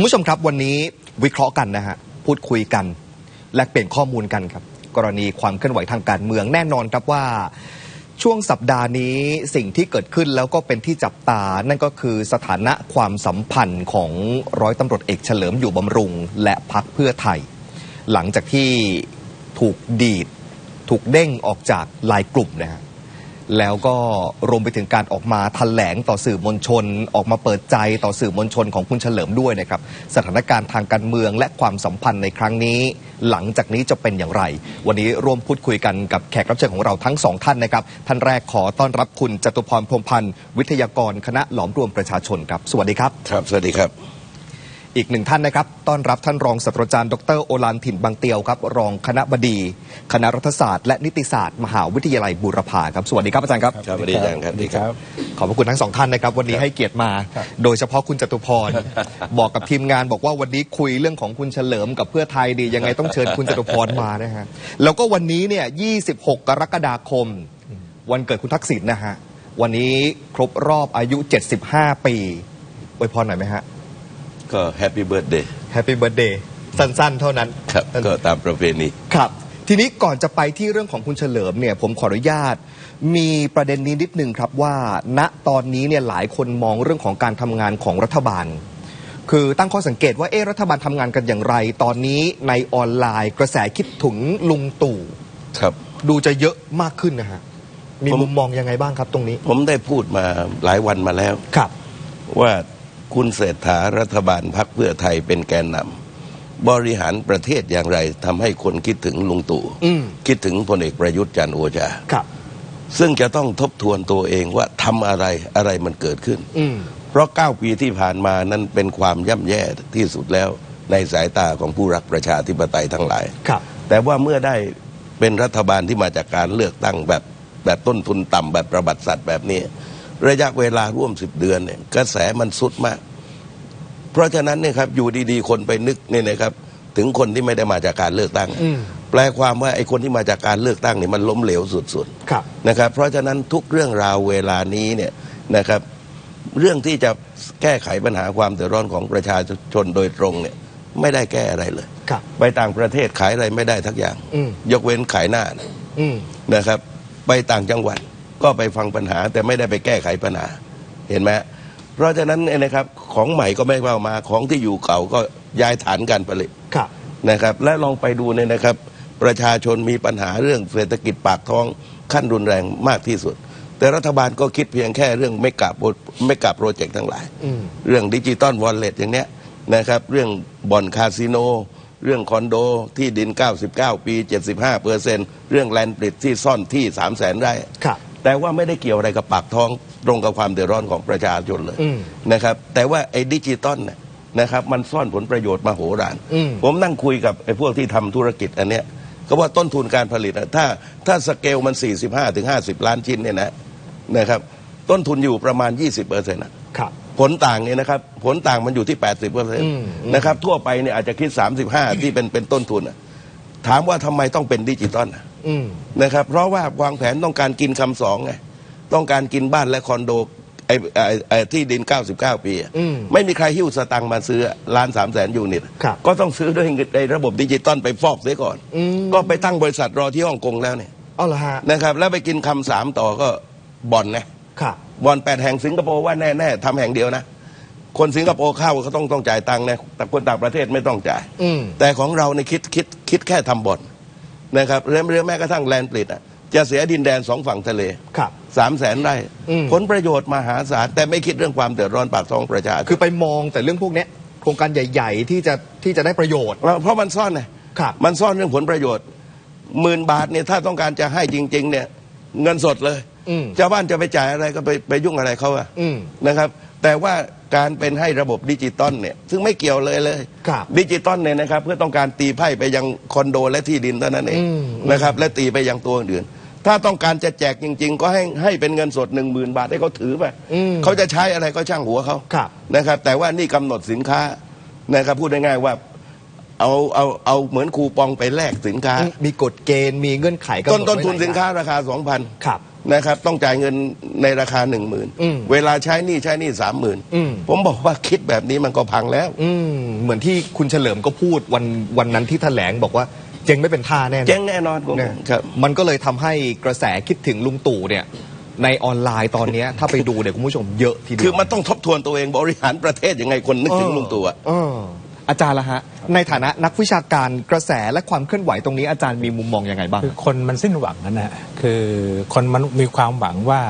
คุณผู้ชมครับวันนี้วิเคราะห์กันนะฮะพูดคุยกัน แลกเปลี่ยนข้อมูลกันครับ กรณีความเคลื่อนไหวทางการเมืองแน่นอนครับว่า ช่วงสัปดาห์นี้สิ่งที่เกิดขึ้นแล้วก็เป็นที่จับตา นั่นก็คือสถานะความสัมพันธ์ของร้อยตำรวจเอกเฉลิมอยู่บำรุง และพักเพื่อไทย หลังจากที่ถูกดีด ถูกเด้งออกจากลายกลุ่มนะฮะ แล้วก็รวมไปถึงการออกมาแถลงต่อสื่อมวลชน ออกมาเปิดใจต่อสื่อมวลชนของคุณเฉลิมด้วยนะครับ สถานการณ์ทางการเมืองและความสัมพันธ์ในครั้งนี้ หลังจากนี้จะเป็นอย่างไร วันนี้ร่วมพูดคุยกันกับแขกรับเชิญของเราทั้งสองท่านนะครับ ท่านแรกขอต้อนรับคุณจตุพรพรมพันธ์วิทยากรคณะหลอมรวมประชาชนครับ สวัสดีครับ ครับ สวัสดีครับ อีกหนึ่งท่านนะครับ ต้อนรับท่านรองศาสตราจารย์ ดรโอลานถิ่นบางเตียวครับ รองคณะบดี คณะรัฐศาสตร์และนิติศาสตร์ มหาวิทยาลัยบูรพาครับ สวัสดีครับอาจารย์ครับ ครับสวัสดีอาจารย์ครับสวัสดีครับ ขอบพระคุณทั้งสองท่านนะครับ วันนี้ให้เกียรติมา โดยเฉพาะคุณจตุพร บอกกับทีมงานบอกว่าวันนี้คุยเรื่องของคุณเฉลิมกับเพื่อไทยดี ยังไงต้องเชิญคุณจตุพรมานะฮะ แล้วก็วันนี้เนี่ย 26 กรกฎาคม วันเกิดคุณทักษิณนะฮะ วันนี้ครบรอบอายุ 75 ปีอวยพรหน่อยไหมฮะ ก็แฮปปี้เบิร์ดเดย์แฮปปี้เบิร์ดเดย์สั้นๆ เท่านั้นครับก็ตามประเพณีครับ ทีนี้ก่อนจะไปที่เรื่องของคุณเฉลิมเนี่ยผมขออนุญาต มีประเด็นนี้นิดนึงครับว่า ณตอนนี้เนี่ยหลายคนมองเรื่องของการทำงานของรัฐบาล คือตั้งข้อสังเกตว่าเอ๊ะรัฐบาลทำงานกันอย่างไร ตอนนี้ในออนไลน์ กระแสคิดถึงลุงตู่ครับ ดูจะเยอะมากขึ้นนะฮะมีผมมุมมองยังไงบ้างครับตรงนี้ ผมได้พูดมาหลายวันมาแล้วครับ ว่า คุณเศรษฐารัฐบาลพักเพื่อไทยเป็นแกนนำบริหารประเทศอย่างไรทำให้คนคิดถึงลุงตู่อืมคิดถึงพลเอกประยุทธ์จันทร์โอชาครับ ซึ่งจะต้องทบทวนตัวเองว่าทำอะไรอะไรมันเกิดขึ้นอืมเพราะ 9 ปีที่ผ่านมานั้นเป็นความย่ำแย่ที่สุดแล้วในสายตาของผู้รักประชาธิปไตยทั้งหลายครับแต่ว่าเมื่อได้เป็นรัฐบาลที่มาจากการเลือกตั้งแบบแบบต้นทุนต่ำแบบประบัติสัตว์แบบนี้ ระยะเวลาร่วมสิบเดือนเนี่ยกระแสมันสุดมาก เพราะฉะนั้นเนี่ยครับอยู่ดีๆ คนไปนึกเนี่ยนะครับถึงคนที่ไม่ได้มาจากการเลือกตั้งอืมแปลความว่าไอ้คนที่มาจากการเลือกตั้งเนี่ยมันล้มเหลวสุดๆครับนะครับ เพราะฉะนั้นทุกเรื่องราวเวลานี้เนี่ยนะครับ เรื่องที่จะแก้ไขปัญหาความเดือดร้อนของประชาชนโดยตรงเนี่ยไม่ได้แก้อะไรเลยครับไปต่างประเทศขายอะไรไม่ได้ทักอย่างอืมยกเว้นขายหน้านะอืมนะครับ ไปต่างจังหวัดก็ไปฟังปัญหาแต่ไม่ได้ไปแก้ไขปัญหา เห็นไหม เพราะฉะนั้นเนี่ยนะครับของใหม่ก็ไม่เอามาของที่อยู่เก่าก็ย้ายฐานการผลิตครับ นะครับ และลองไปดูเนี่ยนะครับ ประชาชนมีปัญหาเรื่องเศรษฐกิจปากท้องขั้นรุนแรงมากที่สุด แต่รัฐบาลก็คิดเพียงแค่เรื่องไม่กลับไม่กลับโปรเจกต์ทั้งหลาย อืม เรื่องดิจิตอลวอลเล็ตอย่างเนี้ยนะครับเรื่องบ่อนคาสิโน เรื่องคอนโดที่ดิน 99 ปี 75เปอร์เซ็นเรื่องแลนด์ปลิดที่ซ่อนที่ 3 0 0แสนไร่ ครับ แต่ว่าไม่ได้เกี่ยวอะไรกับปากท้องตรงกับความเดือดร้อนของประชาชนเลยอืมนะครับ แต่ว่าไอ้ดิจิตอลเนี่ยนะครับ มันซ่อนผลประโยชน์มาโหฬารอืมผมนั่งคุยกับไอ้พวกที่ทำธุรกิจอันเนี้ยก็ว่าต้นทุนการผลิตอะถ้าถ้าสเกลมัน 45ถึง50ล้านชิ้นเนี่ยนะนะครับ ต้นทุนอยู่ประมาณ 20เปอร์เซ็นต์ครับผลต่างเนี่ยนะครับ ผลต่างมันอยู่ที่ 80เปอร์เซ็นอืต์มนะครับ ทั่วไปเนี่ยอาจจะคิด 35 ที่เป็นเป็นต้นทุนอะถามว่าทำไมต้องเป็นดิจิตอลอะอืม นะครับ เพราะว่าวางแผนต้องการกินคำสองไงต้องการกินบ้านและคอนโดไอ้ไอ้ไอ้ที่ดิน 99 ปีอะอืมไม่มีใครหิ้วสตังค์มาซื้อล้านสามแสนยูนิตครับก็ต้องซื้อด้วยเงินในระบบดิจิตอลไปฟอกเสียก่อน อืม ก็ไปตั้งบริษัทรอที่ฮ่องกงแล้วเนี่ยเอาละฮะนะครับ แล้วไปกินคำสามต่อก็บ่อนไงครับบ่อนแปดแห่งสิงคโปร์ว่าแน่ๆทำแห่งเดียวนะ คนสิงคโปร์เข้าเขาต้องต้องจ่ายตังค์นะแต่คนต่างประเทศไม่ต้องจ่าย อืม แต่ของเราในยคิดคิดคิดแค่ทำบ่อน นะครับเรื่องเรื่องแม้กระทั่งแลนด์ปลิดอะจะเสียดินแดนสองฝั่งทะเลครับสามแสนไร่อืมผลประโยชน์มหาศาลแต่ไม่คิดเรื่องความเดือดร้อนปากท้องประชาชนคือไปมองแต่เรื่องพวกเนี้ยโครงการใหญ่ ๆ ที่จะที่จะได้ประโยชน์ เพราะมันซ่อนไงครับมันซ่อนเรื่องผลประโยชน์หมื่นบาทเนี่ยถ้าต้องการจะให้จริง ๆ เนี่ย เงินสดเลยอืมชาวบ้านจะไปจ่ายอะไรก็ไปไปยุ่งอะไรเขาอะอืมนะครับ แต่ว่าการเป็นให้ระบบดิจิตอลเนี่ยซึ่งไม่เกี่ยวเลยเลยครับดิจิตอลเนี่ยนะครับ เพื่อต้องการตีไพ่ไปยังคอนโดและที่ดินเท่านั้นเองอืมนะครับ และตีไปยังตัวอื่น ถ้าต้องการจะแจกจริง ๆ ก็ให้ให้เป็นเงินสดหนึ่งหมื่นบาทให้เขาถือไปอืมเขาจะใช้อะไรก็ช่างหัวเขาครับนะครับ แต่ว่านี่กำหนดสินค้านะครับพูดง่ายๆว่าเอาเอาเอาเหมือนคูปองไปแลกสินค้า มีกฎเกณฑ์มีเงื่อนไขกำหต้นดต้นทุนไว้หลยสินค้าราคาสองพันครับ นะครับ ต้องจ่ายเงินในราคาหนึ่งหมื่นอืม เวลาใช้หนี่ใช้หนี่สามหมื่นอืม ผมบอกว่าคิดแบบนี้มันก็พังแล้ว อืม เหมือนที่คุณเฉลิมก็พูดวันวันนั้นที่แถลงบอกว่าเจ๊งไม่เป็นท่าแน่นอน เจ๊งแน่นอนผมเนี่ยครับ มันก็เลยทำให้กระแสคิดถึงลุงตู่เนี่ย ในออนไลน์ตอนเนี้ย ถ้าไปดูเนี่ยคุณผู้ชมเยอะทีเดียวคือมันต้องทบทวนตัวเองบริหารประเทศยังไงคนนึกถึงลุงตู่อะ เออ อาจารย์ละฮะ ในฐานะนักวิชาการกระแสและความเคลื่อนไหวตรงนี้อาจารย์มีมุมมองยังไงบ้าง คือคนมันสิ้นหวังนะฮะคือคนมันมีความหวังว่า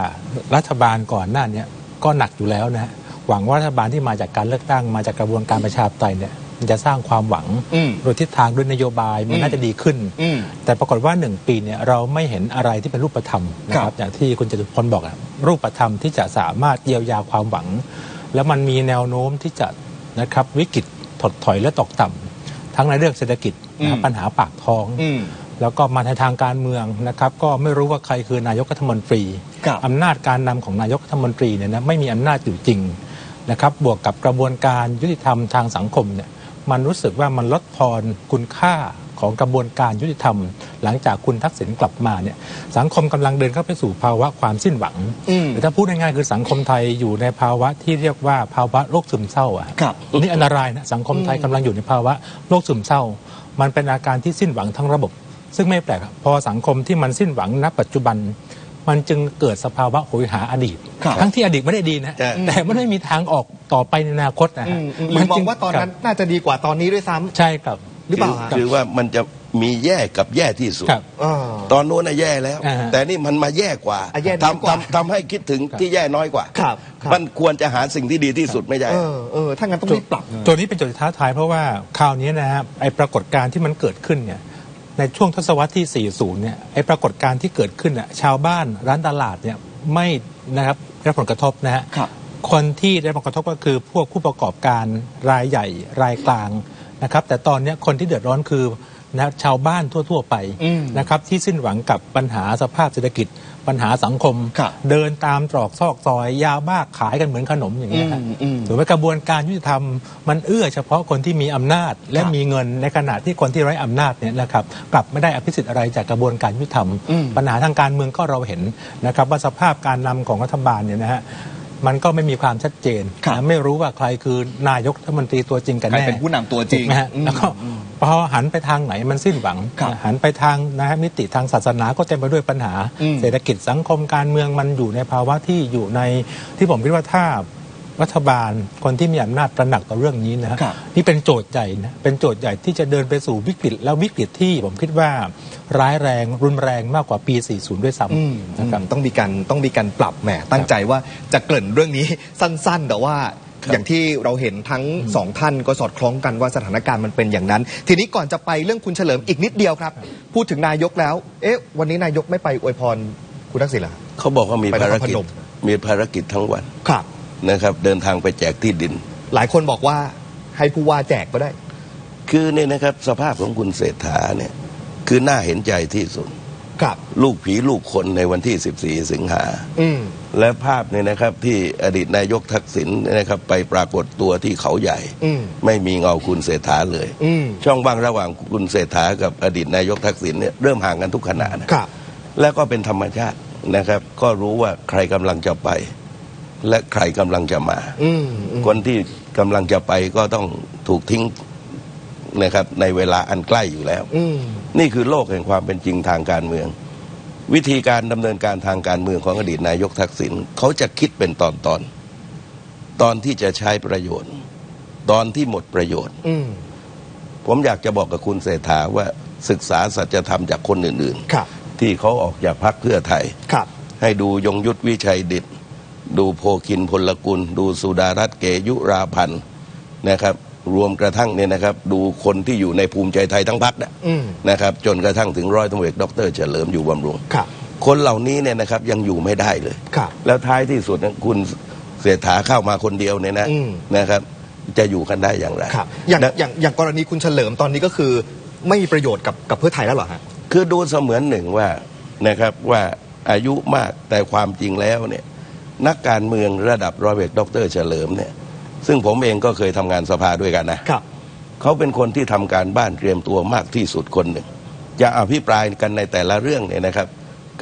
รัฐบาลก่อนหน้าเนี้ก็หนักอยู่แล้วนะฮะหวังว่ารัฐบาลที่มาจากการเลือกตั้งมาจากกระบวนการประชาธิปไตยเนี่ยมันจะสร้างความหวังอืมโดยทิศทางด้วยนโยบายมันอืมน่าจะดีขึ้นอืมแต่ปรากฏว่าหนึ่งปีเนี่ยเราไม่เห็นอะไรที่เป็นรูปธรรมนะคครัรับบอย่างที่คุณจตุพลบอกอะรูปธรรมที่จะสามารถเยียวยาความหวัง แล้วมันมีแนวโน้มที่จะนะครับวิกฤต ถดถอยและตกต่ำทั้งในเรื่องเศรษฐกิจนะครับอืมปัญหาปากท้องอืมแล้วก็มาในทางการเมืองนะครับ ก็ไม่รู้ว่าใครคือนายกรัฐมนตรีครับอำนาจการนำของนายกรัฐมนตรีเนี่ยนะไม่มีอำนาจอยู่จริงนะครับบวกกับกระบวนการยุติธรรมทางสังคมเนี่ยมันรู้สึกว่ามันลดทอนคุณค่า ของกระบวนการยุติธรรม หลังจากคุณทักษิณกลับมาเนี่ยสังคมกำลังเดินเข้าไปสู่ภาวะความสิ้นหวังอืมหรือถ้าพูดง่ายๆคือสังคมไทยอยู่ในภาวะที่เรียกว่าภาวะโรคซึมเศร้าอะครับนี่อันตรายนะสังคมไทยกำลังอยู่ในภาวะโรคซึมเศร้า มันเป็นอาการที่สิ้นหวังทั้งระบบ ซึ่งไม่แปลกครับพอสังคมที่มันสิ้นหวังณปัจจุบันมันจึงเกิดสภาวะโหยหาอดีตครับทั้งที่อดีตไม่ได้ดีนะใช่แต่มันไม่มีทางออกต่อไปในอนาคตนะอืฮะมอืมหรือมองว่าตอนนั้นครับน่าจะดีกว่าตอนนี้ด้วยซ้ำใช่ครับ หรือเปล่าฮะ คือว่ามันจะมีแย่กับแย่ที่สุด ครับ อ่า ตอนโน้นน่ะแย่แล้ว อ่าฮะแต่นี่มันมาแย่กว่าอะแย่น้อยกว่าทำทำทำให้คิดถึงครับที่แย่น้อยกว่า ครับครับ มันควรจะหาสิ่งที่ดีที่สุดไม่ใช่ เออเออถ้างั้นต้องรีบปรับนะ ตัวนี้เป็นจุดท้าทายเพราะว่าคราวนี้นะฮะไอปรากฏการณ์ที่มันเกิดขึ้นเนี่ยในช่วงทศวรรษที่ 40 เนี่ยไอปรากฏการณ์ที่เกิดขึ้นน่ะชาวบ้านร้านตลาดเนี่ยไม่นะครับได้รับผลกระทบนะฮะครับ คนที่ได้รับผลกระทบก็คือพวกผู้ประกอบการรายใหญ่รายกลาง นะครับแต่ตอนเนี้ยคนที่เดือดร้อนคือนะชาวบ้านทั่ว ๆ ไปอืมนะครับที่สิ้นหวังกับปัญหาสภาพเศรษฐกิจ ปัญหาสังคมครับเดินตามตรอกซอกซอยยาบ้าขายกันเหมือนขนมอย่างเงี้ยฮะอืมอืมถือว่ากระบวนการยุติธรรมมันเอื้อเฉพาะคนที่มีอำนาจ และครับมีเงินในขณะที่คนที่ไร้อำนาจเนี่ยนะครับกลับไม่ได้อภิสิทธิ์อะไรจากกระบวนการยุติธรรมอืมปัญหาทางการเมืองก็เราเห็นนะครับว่าสภาพการนำของรัฐบาลเนี่ยนะฮะ มันก็ไม่มีความชัดเจนครับนะไม่รู้ว่าใครคือนายกรัฐมนตรีตัวจริงกันใครแน่เป็นผู้นำตัวจริงถูกไหมฮะอืมแล้วก็พอหันไปทางไหนมันสิ้นหวังครับหันไปทางนะฮะมิติทางศาสนาก็เต็มไปด้วยปัญหาอืมเศรษฐกิจสังคมการเมืองมันอยู่ในภาวะที่อยู่ในที่ผมคิดว่าถ้า รัฐบาลคนที่มีอำนาจตระหนักต่อเรื่องนี้นะฮะครับ นี่เป็นโจทย์ใหญ่นะเป็นโจทย์ใหญ่ที่จะเดินไปสู่วิกฤตแล้ววิกฤตที่ผมคิดว่าร้ายแรงรุนแรงมากกว่าปี 40 ด้วยซ้อืมำนะครับต้องมีการต้องมีการปรับแหมตั้งใจว่าจะเกริ่นเรื่องนี้ สั้น ๆ แต่ว่าครับอย่างที่เราเห็นทั้งสองท่านก็สอดคล้องกันว่าสถานการณ์มันเป็นอย่างนั้น ทีนี้ก่อนจะไปเรื่องคุณเฉลิมอีกนิดเดียวครับ พูดถึงนายกแล้ว เอ๊ะ วันนี้นายกไม่ไปอวยพรคุณทักษิณเหรอ เขาบอกว่ามีไปนภารครพกิจนม มีภารกิจทั้งวัน ครับ นะครับ เดินทางไปแจกที่ดิน หลายคนบอกว่าให้ผู้ว่าแจกก็ได้ คือเนี่ยนะครับสภาพของคุณเศรษฐาเนี่ยคือน่าเห็นใจที่สุดครับ ลูกผีลูกคนในวันที่ 14 สิงหาอืมและภาพเนี่ยนะครับที่อดีตนายกทักษิณเนี่ยนะครับไปปรากฏตัวที่เขาใหญ่อืมไม่มีเงาคุณเศรษฐาเลยอืมช่องว่างระหว่างคุณเศรษฐากับอดีตนายกทักษิณเนี่ยเริ่มห่างกันทุกขณะนะครับ แล้วก็เป็นธรรมชาตินะครับ ก็รู้ว่าใครกำลังจะไป และใครกำลังจะมา อืมอืมคนที่กำลังจะไปก็ต้องถูกทิ้งนะครับในเวลาอันใกล้อยู่แล้ว อืมนี่คือโลกแห่งความเป็นจริงทางการเมือง วิธีการดำเนินการทางการเมืองของอดีตนายกทักษิณเขาจะคิดเป็นตอนตอนๆตอนที่จะใช้ประโยชน์ ตอนที่หมดประโยชน์ อืมผมอยากจะบอกกับคุณเศรษฐาว่าศึกษาสัจธรรมจากคนอื่นครับ ๆ ที่เขาออกจากพรรคเพื่อไทย ครับ ให้ดูยงยุทธวิชัยดิต ดูโพคินพลกุล ดูสุดารัตน์เกยุราพันธ์นะครับ รวมกระทั่งเนี่ยนะครับ ดูคนที่อยู่ในภูมิใจไทยทั้งพรรคนะอืมนะครับ จนกระทั่งถึงร้อยตำรวจเอกดรเฉลิมอยู่บำรุงครับคนเหล่านี้เนี่ยนะครับยังอยู่ไม่ได้เลยครับแล้วท้ายที่สุดนะคุณเศรษฐาเข้ามาคนเดียวเนี่ยนะอืมนะครับจะอยู่กันได้อย่างไรครับอย่างนะอย่างอย่างกรณีคุณเฉลิมตอนนี้ก็คือ ไม่มีประโยชน์กับกับเพื่อไทยแล้วเหรอฮะคือดูเสมือนหนึ่งว่านะครับว่าอายุมากแต่ความจริงแล้วเนี่ย นักการเมืองระดับร้อยเอกดรเฉลิมเนี่ยซึ่งผมเองก็เคยทำงานสภาด้วยกันนะครับ เขาเป็นคนที่ทำการบ้านเตรียมตัวมากที่สุดคนหนึ่งจะอภิปรายกันในแต่ละเรื่องเนี่ยนะครับ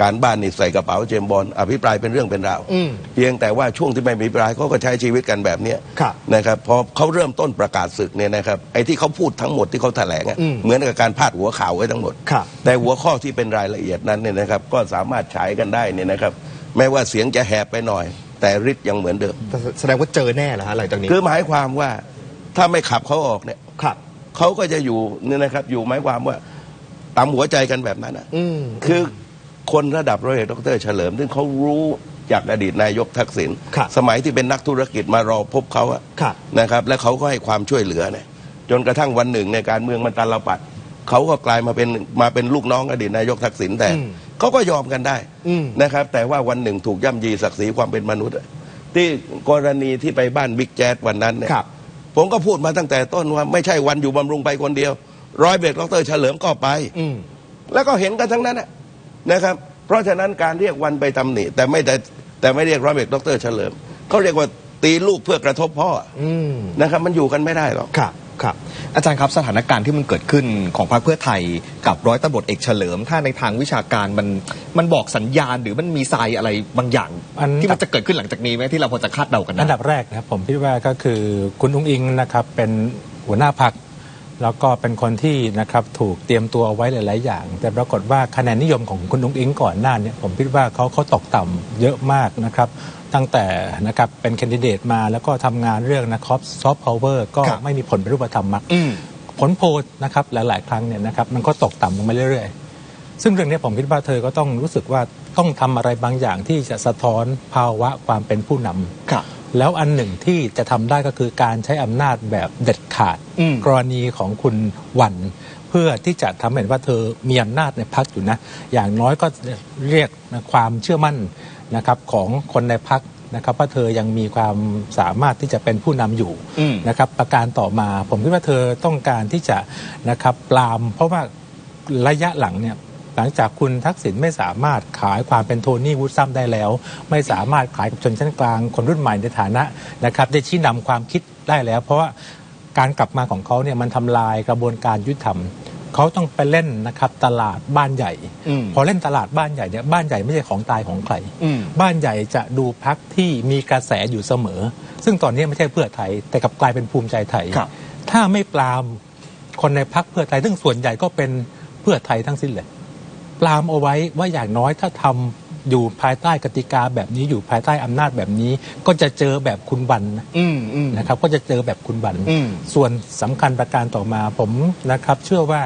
การบ้านนี่ใส่กระเป๋าเจมส์บอลอภิปรายเป็นเรื่องเป็นราวอืมเพียงแต่ว่าช่วงที่ไม่มีอภิปรายเขาก็ใช้ชีวิตกันแบบเนี้ยครับนะครับพอเขาเริ่มต้นประกาศศึกเนี่ยนะครับไอ้ที่เขาพูดทั้งหมดที่เขาแถลงอะอืมเหมือนกับการพาดหัวข่าวไว้ทั้งหมด ครับ แต่หัวข้อที่เป็นรายละเอียดนั้นเนี่ยนะครับก็สามารถฉายกันได้เนี่ยนะครับ แม้ว่าเสียงจะแหบไปหน่อย แต่ฤทธิ์ยังเหมือนเดิม แต่แสดงว่าเจอแน่เหรอฮะหลังจากนี้คือหมายความว่าถ้าไม่ขับเขาออกเนี่ยครับ เขาก็จะอยู่เนี่ยนะครับ อยู่หมายความว่าตามหัวใจกันแบบนั้นนะอืมคือคนระดับร้อยเอกดรเฉลิม ซึ่งเขารู้จากอดีตนายกทักษิณครับสมัยที่เป็นนักธุรกิจมารอพบเขาอะครับ นะครับ และเขาก็ให้ความช่วยเหลือเนี่ยจนกระทั่งวันหนึ่งในการเมืองมันตาลปัดเขาก็กลายมาเป็นมาเป็นลูกน้องอดีตนายกทักษิณแต่ อืม เขาก็ยอมกันได้อืมนะครับ แต่ว่าวันหนึ่งถูกย่ำยีศักดิ์ศรีความเป็นมนุษย์อะที่กรณีที่ไปบ้านบิ๊กแจ๊ดวันนั้นเนี่ยครับผมก็พูดมาตั้งแต่ต้นว่าไม่ใช่วันอยู่บำรุงไปคนเดียว ร้อยเบรกดรเฉลิมก็ไปอืมแล้วก็เห็นกันทั้งนั้นนะนะครับ เพราะฉะนั้นการเรียกวันไปตำหนิแต่ไม่ได้แต่ไม่เรียกร้อยเบรกดรเฉลิมเขาเรียกว่าตีลูกเพื่อกระทบพ่ออืมนะครับ มันอยู่กันไม่ได้หรอก ครับครับอาจารย์ครับสถานการณ์ที่มันเกิดขึ้นของพรรคเพื่อไทยกับร้อยตำรวจเอกเฉลิม ถ้าในทางวิชาการมันมันบอกสัญญาณหรือมันมีทรายอะไรบางอย่างอันที่มันจะเกิดขึ้นหลังจากนี้ไหมที่เราพอจะคาดเดากันได้อันดับแรกนะครับผมคิดว่าก็คือคุณอุ้งอิงนะครับเป็นหัวหน้าพัก แล้วก็เป็นคนที่นะครับถูกเตรียมตัวเอาไว้หลาย ๆ อย่าง แต่ปรากฏว่าคะแนนนิยมของคุณอุ้งอิงก่อนหน้าเนี้ผมคิดว่าเขาเขาตกต่ำเยอะมากนะครับตั้งแต่นะครับเป็นแคนดิเดตมาแล้วก็ทำงานเรื่องนะครับซอฟต์พาวเวอร์ก็ครับไม่มีผลเป็นรูปธรรมมากอืมผลโพลนะครับหลาย ๆ ครั้งเนี่ยนะครับมันก็ตกต่ำลงมาเรื่อย ๆ ซึ่งเรื่องนี้ผมคิดว่าเธอก็ต้องรู้สึกว่าต้องทำอะไรบางอย่างที่จะสะท้อนภาวะความเป็นผู้นำครับ แล้วอันหนึ่งที่จะทำได้ก็คือการใช้อำนาจแบบเด็ดขาดอืมกรณีของคุณวัน เพื่อที่จะทำให้เห็นว่าเธอมีอำนาจในพักอยู่นะ อย่างน้อยก็เรียกนะความเชื่อมั่นนะครับของคนในพักนะครับว่าเธอยังมีความสามารถที่จะเป็นผู้นำอยู่อืมนะครับประการต่อมาผมคิดว่าเธอต้องการที่จะนะครับปรามเพราะว่าระยะหลังเนี่ย หลังจากคุณทักษิณไม่สามารถขายความเป็นโทนี่วูดซัมได้แล้ว ไม่สามารถขายกับชนชั้นกลางคนรุ่นใหม่ในฐานะนะครับได้ชี้นำความคิดได้แล้ว เพราะว่าการกลับมาของเขาเนี่ยมันทำลายกระบวนการยุติธรรมเขาต้องไปเล่นนะครับตลาดบ้านใหญ่อืมพอเล่นตลาดบ้านใหญ่เนี่ยบ้านใหญ่ไม่ใช่ของตายของใครอืมบ้านใหญ่จะดูพักที่มีกระแสอยู่เสมอ ซึ่งตอนนี้ไม่ใช่เพื่อไทย แต่กลับกลายเป็นภูมิใจไทยครับถ้าไม่ปรามคนในพักเพื่อไทยซึ่งส่วนใหญ่ก็เป็นเพื่อไทยทั้งสิ้นเลย ปรามเอาไว้ว่าอย่างน้อยถ้าทำอยู่ภายใต้กติกาแบบนี้อยู่ภายใต้อำนาจแบบนี้ ก็จะเจอแบบคุณบันนะอืมอืมนะครับ ก็จะเจอแบบคุณบันอืมส่วนสำคัญประการต่อมาผมนะครับ เชื่อว่า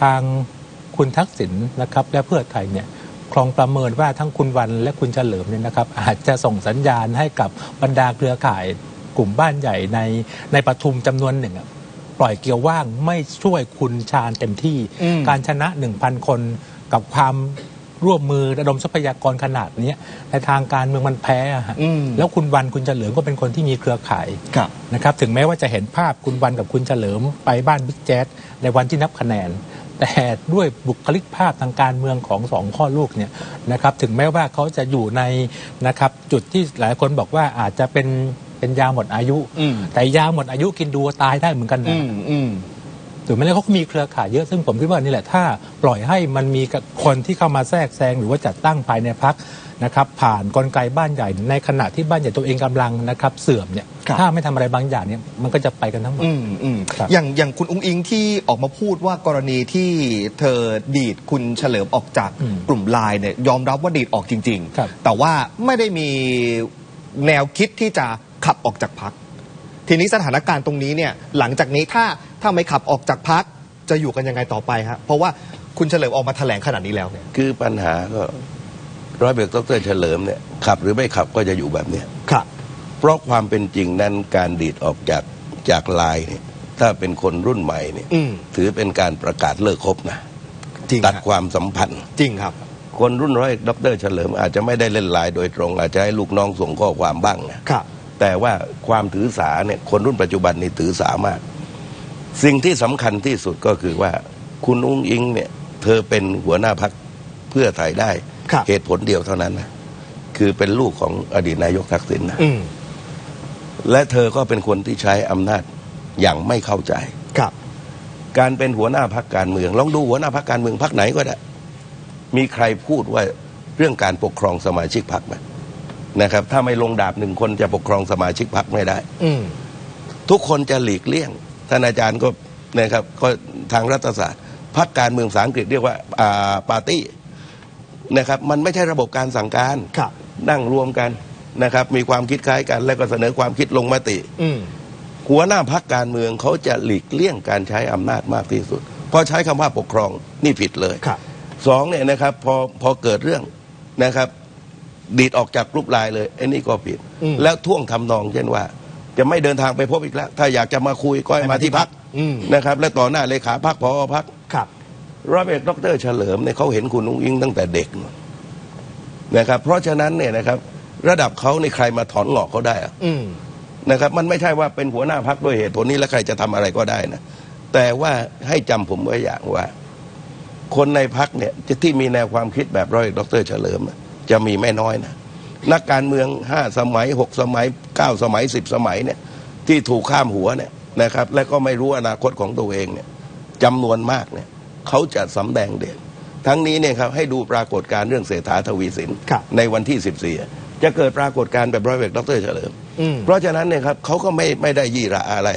ทางคุณทักษิณนะครับ และเพื่อไทยเนี่ยคลองประเมินว่าทั้งคุณวันและคุณเฉลิมเนี่ยนะครับ อาจจะส่งสัญญาณให้กับบรรดาเครือข่ายกลุ่มบ้านใหญ่ในในปทุมจำนวนหนึ่งอะปล่อยเกียร์ว่างไม่ช่วยคุณชาญเต็มที่อืมการชนะ 1,000 คน กับความร่วมมือระดมทรัพยากรขนาดเนี้ยในทางการเมืองมันแพ้อะฮะอืมแล้วคุณวันคุณเฉลิมก็เป็นคนที่มีเครือข่ายครับ นะครับถึงแม้ว่าจะเห็นภาพคุณวันกับคุณเฉลิมไปบ้านบิ๊กแจ๊ดในวันที่นับคะแนน แต่ด้วยบุคลิกภาพทางการเมืองของสองข้อลูกเนี่ยนะครับถึงแม้ว่าเขาจะอยู่ในนะครับจุดที่หลายคนบอกว่าอาจจะเป็นเป็นยาหมดอายุ อืม แต่ยาหมดอายุกินดูตายได้เหมือนกันอืนะมอืม ถูกไหมแล้วเขาก็มีเครือข่ายเยอะซึ่งผมคิดว่านี่แหละถ้าปล่อยให้มันมีคนที่เข้ามาแทรกแซงหรือว่าจัดตั้งภายในพักนะครับผ่านกลไกบ้านใหญ่ในขณะที่บ้านใหญ่ตัวเองกำลังนะครับเสื่อมเนี่ยครับถ้าไม่ทำอะไรบางอย่างเนี่ยมันก็จะไปกันทั้งหมดอืมอืมครับอย่างอย่างคุณอุ้งอิงที่ออกมาพูดว่ากรณีที่เธอดีดคุณเฉลิมออกจากอืมกลุ่มไลน์เนี่ยยอมรับว่าดีดออกจริงครับๆแต่ว่าไม่ได้มีแนวคิดที่จะขับออกจากพักทีนี้สถานการณ์ตรงนี้เนี่ยหลังจากนี้ถ้า ถ้าไม่ขับออกจากพักจะอยู่กันยังไงต่อไปฮะเพราะว่าคุณเฉลิมออกมาแถลงขนาดนี้แล้วเนี่ยคือปัญหาก็ร้อยเบรกดรเฉลิมเนี่ยขับหรือไม่ขับก็จะอยู่แบบเนี้ยครับ เพราะความเป็นจริงนั้นการดีดออกจากจากไลน์เนี่ยถ้าเป็นคนรุ่นใหม่เนี่ยอืมถือเป็นการประกาศเลิกคบนะจริงตัดฮะความสัมพันธ์ จริงครับ คนรุ่นร้อยดรเฉลิมอาจจะไม่ได้เล่นไลน์โดยตรง อาจจะให้ลูกน้องส่งข้อความบ้างนะครับ แต่ว่าความถือสาเนี่ยคนรุ่นปัจจุบันนี่ถือสามาก สิ่งที่สำคัญที่สุดก็คือว่าคุณอุ้งอิงเนี่ยเธอเป็นหัวหน้าพักเพื่อไทยได้ ครับ เหตุผลเดียวเท่านั้นนะคือเป็นลูกของอดีตนายกทักษิณนะอืมและเธอก็เป็นคนที่ใช้อำนาจอย่างไม่เข้าใจ ครับ การเป็นหัวหน้าพักการเมือง ลองดูหัวหน้าพักการเมืองพักไหนก็ได้ มีใครพูดว่าเรื่องการปกครองสมาชิกพรรคไหมนะครับ ถ้าไม่ลงดาบหนึ่งคนจะปกครองสมาชิกพรรคไม่ได้ อืม ทุกคนจะหลีกเลี่ยง ท่านอาจารย์ก็นะครับก็ทางรัฐศาสตร์พรรคการเมืองภาษาอังกฤษเรียกว่าอ่าปาร์ตี้นะครับมันไม่ใช่ระบบการสั่งการครับนั่งรวมกันนะครับ มีความคิดคล้ายกัน แล้วก็เสนอความคิดลงมติอืมหัวหน้าพักการเมืองเขาจะหลีกเลี่ยงการใช้อำนาจมากที่สุดเพราะใช้คำว่าปกครองนี่ผิดเลยครับสองเนี่ยนะครับพอพอเกิดเรื่องนะครับ ดีดออกจากกรุ๊ปไลน์เลยไอ้นี่ก็ผิดอืมแล้วท่วงทำนองเช่นว่า จะไม่เดินทางไปพบอีกแล้ว ถ้าอยากจะมาคุยก็ให้มาที่พักอืม นะครับ และต่อหน้าเลขาพักพอพักครับ ร้อยเอกดรเฉลิมเนี่ยเขาเห็นคุณนุ้งอิงตั้งแต่เด็กนะครับ เพราะฉะนั้นเนี่ยนะครับ ระดับเขาในใครมาถอนหงอกเขาได้อะ อืม นะครับมันไม่ใช่ว่าเป็นหัวหน้าพักด้วยเหตุผลนี้แล้วใครจะทำอะไรก็ได้นะ แต่ว่าให้จำผมไว้อย่างว่า คนในพักเนี่ยจะที่มีแนวความคิดแบบร้อยเอกดรเฉลิมน่ะจะมีไม่น้อยนะ นักการเมืองห้าสมัยหกสมัยเก้าสมัยสิบสมัยเนี่ยที่ถูกข้ามหัวเนี่ยนะครับ และก็ไม่รู้อนาคตของตัวเองเนี่ยจำนวนมากเนี่ยเขาจะสำแดงเด่นทั้งนี้เนี่ยครับให้ดูปรากฏการณ์เรื่องเศรษฐาทวีสินครับในวันที่ 14 จะเกิดปรากฏการณ์แบบร้อยเอกดรเฉลิมอืมเพราะฉะนั้นเนี่ยครับเขาก็ไม่ไม่ได้ยี่ระอะไร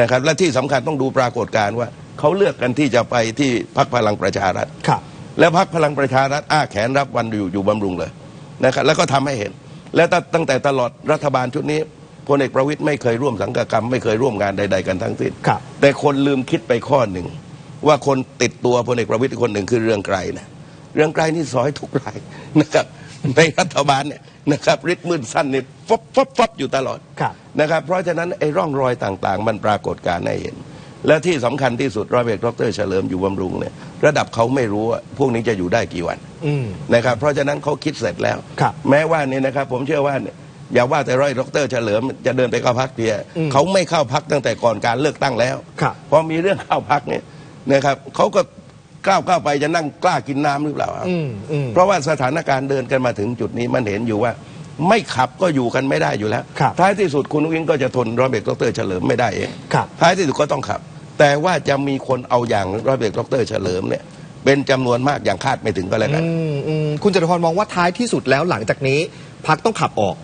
นะครับ และที่สำคัญต้องดูปรากฏการณ์ว่าเขาเลือกกันที่จะไปที่พักพลังประชารัฐครับแล้วพักพลังประชารัฐอ้าแขนรับวันอยู่อยู่บำรุงเลย นะครับแล้วก็ทำให้เห็น และตั้งตั้งแต่ตลอดรัฐบาลชุดนี้พลเอกประวิตยไม่เคยร่วมสังกกรรม ไม่เคยร่วมงานใด ๆ กันทั้งสิ้นครับแต่คนลืมคิดไปข้อหนึ่ง ว่าคนติดตัวพลเอกประวิตยคนหนึ่งคือเรืองไกรนะเรืองไกรนี่สอยทุกรายนะครับในรัฐบาลเนี่ยนะครับริดมืดสั้นนี่ฟบฟบฟบอยู่ตลอดครับนะครับเพราะฉะนั้นไอ้ร่องรอยต่างๆ มันปรากฏการณ์ให้เห็น และที่สำคัญที่สุดร้อยเอกดรเฉลิมอยู่บำรุงเนี่ยระดับเขาไม่รู้ว่าพวกนี้จะอยู่ได้กี่วันอืมนะครับเพราะฉะนั้นเขาคิดเสร็จแล้วครับแม้ว่าเนี่ยนะครับ ผมเชื่อว่าเนี่ยอย่าว่าแต่ร้อยดรเฉลิมจะเดินไปเข้าพักเดียอืมเขาไม่เข้าพักตั้งแต่ก่อนการเลือกตั้งแล้วครับพอมีเรื่องเข้าพักเนี่ยนะครับเขาก็ก้าวเข้าไปจะนั่งกล้ากินน้ำหรือเปล่าครับอืมอืมเพราะว่าสถานการณ์เดินกันมาถึงจุดนี้มันเห็นอยู่ว่า ไม่ขับก็อยู่กันไม่ได้อยู่แล้ว ครับท้ายที่สุดคุณอุ้งอิงก็จะทนร้อยเอกดรเฉลิมไม่ได้เองครับ ท้ายที่สุดก็ต้องขับ แต่ว่าจะมีคนเอาอย่างร้อยเอกดรเฉลิมเนี่ยเป็นจำนวนมากอย่างคาดไม่ถึงก็แล้วกัน อืมอืมคุณจตุพรมองว่าท้ายที่สุดแล้วหลังจากนี้พักต้องขับออก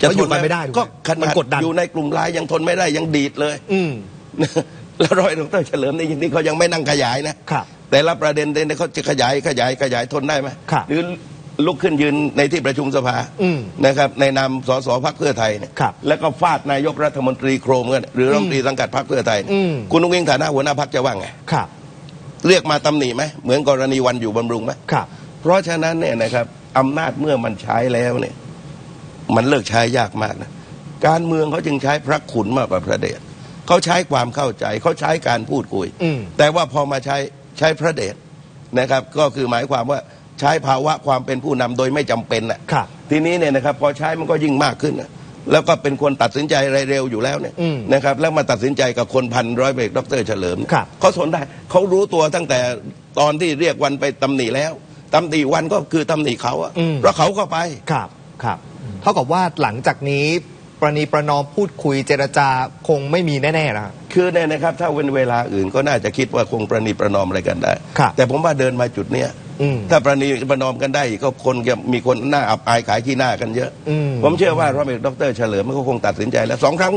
จะเพราะอยู่กันไม่ได้ถูกไหมก็ขมันาดนกดดัน อยู่ในกลุ่มไลน์ยังทนไม่ได้ยังดีดเลย อืม แล้วร้อยดรเฉลิมนี่ยังนี่เขายังไม่นั่งขยายนะครับแต่ละประเด็นเนี่ยเขาจะขยายขยายขยายทนได้ไหมครับหรือ ลุกขึ้นยืนในที่ประชุมสภาอืมนะครับในนามสสพักเพื่อไทยเนี่ยครับแล้วก็ฟาดนายกรัฐมนตรีโครมกันหรือรัฐมนตรีสังกัดพักเพื่อไทยเนี่ยอืมคุณนุ้งอิงฐานะหัวหน้าพักจะว่าไงครับเรียกมาตำหนิไหมเหมือนกรณีวันอยู่บำรุงไหมครับเพราะฉะนั้นเนี่ยนะครับอำนาจเมื่อมันใช้แล้วเนี่ย มันเลิกใช้ยากมากนะการเมืองเขาจึงใช้พระขุนมากกว่าพระเดชเขาใช้ความเข้าใจเขาใช้การพูดคุยอืมแต่ว่าพอมาใช้ใช้พระเดชนะครับ ก็คือหมายความว่า ใช้ภาวะความเป็นผู้นำโดยไม่จำเป็นน่ะครับ ทีนี้เนี่ยนะครับพอใช้มันก็ยิ่งมากขึ้นน่ะแล้วก็เป็นคนตัดสินใจอะไรเร็วอยู่แล้วเนี่ยอืมนะครับแล้วมาตัดสินใจกับคนพันร้อยเอกดรเฉลิมเนี่ยครับเขาทนได้เขารู้ตัวตั้งแต่ตอนที่เรียกวันไปตำหนิแล้วตำหนิวันก็คือตำหนิเขาอะอืมเพราะเขาก็ไปครับครับเท่ากับว่าหลังจากนี้ประนีประนอมพูดคุยเจรจาคงไม่มีแน่ๆนะคือเนี่ยนะครับ ถ้าเป็นเวลาอื่นก็น่าจะคิดว่าคงประนีประนอมอะไรกันได้ครับแต่ผมว่าเดินมาจุดเนี้ยอืม ถ้าประนีประนอมกันได้อีกก็คนจะมีคนหน้าอับอายขายขี้หน้ากันเยอะอืมผมเชื่อว่าร้อยเอกดรเฉลิมมันก็คงตัดสินใจแล้วสองครั้ง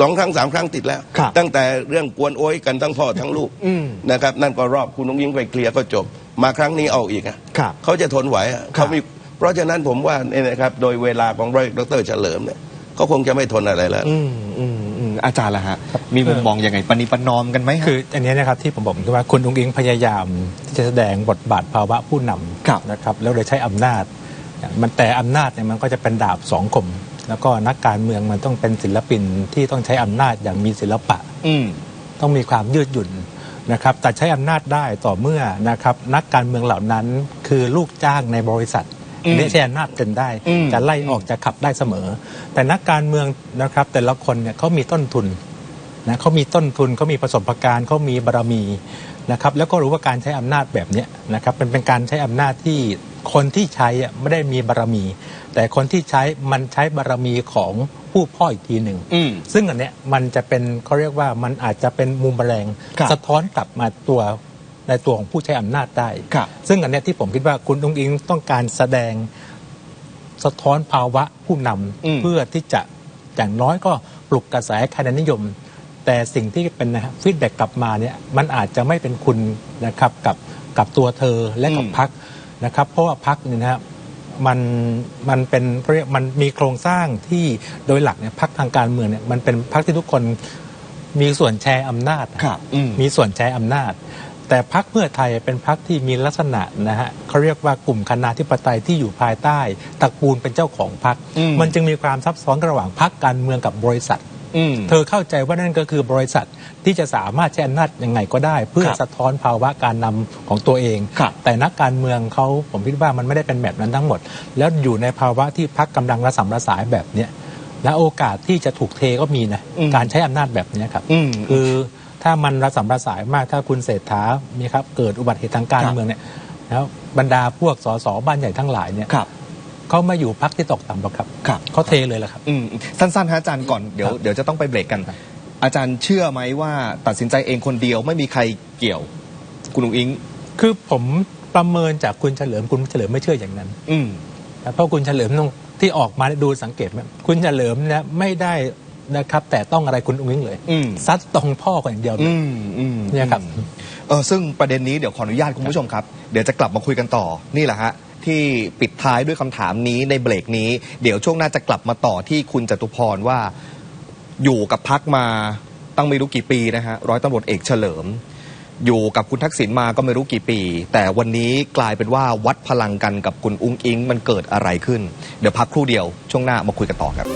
สองครั้งสามครั้งติดแล้วครับตั้งแต่เรื่องกวนโอยกันทั้งพ่อทั้งลูกอืมนะครับนั่นก็รอบคุณนุ้งยิงไปเคลียร์ก็จบ มาครั้งนี้เอาอีกอะครับเขาจะทนไหวอะครับเขามีเพราะฉะนั้นผมว่าเนี่ยนะครับโดยเวลาของร้อยเอกดรเฉลิมเนี่ยเขาคงจะไม่ทนอะไรแล้ว อืมอืมอืมอาจารย์ล่ะฮะ มีมุมมองยังไงประนีประนอมกันไหมฮะ คืออันนี้นะครับที่ผมบอกคือว่าคุณอุ้งอิงพยายามที่จะแสดงบทบาทภาวะผู้นครับำนะครับแล้วโดยใช้อำนาจ มันแต่อำนาจเนี่ยมันก็จะเป็นดาบสองคม แล้วก็นักการเมืองมันต้องเป็นศิลปินที่ต้องใช้อำนาจอย่างมีศิลปะอืม ต้องมีความยืดหยุ่นนะครับแต่ใช้อำนาจได้ต่อเมื่อนะครับนักการเมืองเหล่านั้นคือลูกจ้างในบริษัทอืม ไม่ใช่อำนาจเต็มได้อืมจะไล่ออกจะขับได้เสมอ แต่นักการเมืองนะครับ แต่ละคนเนี่ยเขามีต้นทุนนะเขามีต้นทุนเขามีประสบการณ์เขามีบารมีนะครับแล้วก็รู้ว่าการใช้อำนาจแบบเนี้ยนะครับเป็นเป็นการใช้อำนาจที่คนที่ใช้อะไม่ได้มีบารมี แต่คนที่ใช้มันใช้บารมีของผู้พ่ออีกทีหนึ่งอืมซึ่งอันเนี้ยมันจะเป็นเขาเรียกว่ามันอาจจะเป็นมุมแมลงครับสะท้อนกลับมาตัว ในตัวของผู้ใช้อำนาจได้ครับซึ่งอันเนี้ยที่ผมคิดว่าคุณองอิงต้องการแสดงสะท้อนภาวะผู้นอืมำเพื่อที่จะอย่างน้อยก็ปลุกกระแสคะแนนนิยม แต่สิ่งที่เป็นนะฟีดแบ็กกลับมาเนี่ยมันอาจจะไม่เป็นคุณนะครับกับกับตัวเธอและกับอืมพักนะครับ เพราะว่าพักเนี่ยนะฮะมันมันเป็นเขาเรียกมันมีโครงสร้างที่โดยหลักเนี่ยพักทางการเมืองเนี่ยมันเป็นพักที่ทุกคนมีส่วนแชร์อำนาจครับอืมมีส่วนใช้อำนาจ แต่พักเพื่อไทยเป็นพักที่มีลักษณะนะฮะเขาเรียกว่ากลุ่มคณาธิปไตยที่อยู่ภายใต้ตระกูลเป็นเจ้าของพักอืมมันจึงมีความซับซ้อนระหว่างพักการเมืองกับบริษัทอืมเธอเข้าใจว่านั่นก็คือบริษัทที่จะสามารถใช้อำนาจยังไงก็ได้ เพื่อครับสะท้อนภาวะการนำของตัวเองครับแต่นักการเมืองเขาผมคิดว่ามันไม่ได้เป็นแบบนั้นทั้งหมด แล้วอยู่ในภาวะที่พักกำลังระสำระสายแบบเนี้ยและโอกาสที่จะถูกเทก็มีนะอืมการใช้อำนาจแบบเนี้ยครับอืมคือ ถ้ามันระสำระสายมากถ้าคุณเศรษฐามีครับเกิดอุบัติเหตุทางการครับ เมืองเนี่ยแล้วบรรดาพวกสสบ้านใหญ่ทั้งหลายเนี่ยครับ เขามาอยู่พักที่ตกต่ำหรอกครับครับ เขาเทเลยแหละครับ อืมสั้นๆฮะอาจารย์ก่อนเดี๋ยวครับเดี๋ยวจะต้องไปเบรกกัน ครับ อาจารย์เชื่อไหมว่าตัดสินใจเองคนเดียวไม่มีใครเกี่ยว คุณอุงอิง คือผมประเมินจากคุณเฉลิมคุณเฉลิมไม่เชื่ออย่างนั้นอืม นะเพราะคุณเฉลิมต้องที่ออกมาดูสังเกตไหมคุณเฉลิมเนี่ยไม่ได้ นะครับ แต่ต้องอะไรคุณอุ้งอิงเลยอืมซัดตรงพ่อคนอย่างเดียวเลอืยมอืมเนี่ยครับเออซึ่งประเด็นนี้เดี๋ยวขออนุญาตคุณผู้ชมครับ เดี๋ยวจะกลับมาคุยกันต่อนี่แหละฮะที่ปิดท้ายด้วยคำถามนี้ในเบรกนี้ เดี๋ยวช่วงหน้าจะกลับมาต่อที่คุณจตุพรว่าอยู่กับพักมาตั้งไม่รู้กี่ปีนะฮะร้อยตำรวจเอกเฉลิม อยู่กับคุณทักษิณมาก็ไม่รู้กี่ปี แต่วันนี้กลายเป็นว่าวัดพลังกันกับคุณอุ้งอิงมันเกิดอะไรขึ้น เดี๋ยวพักครู่เดียวช่วงหน้ามาคุยกันต่อครับ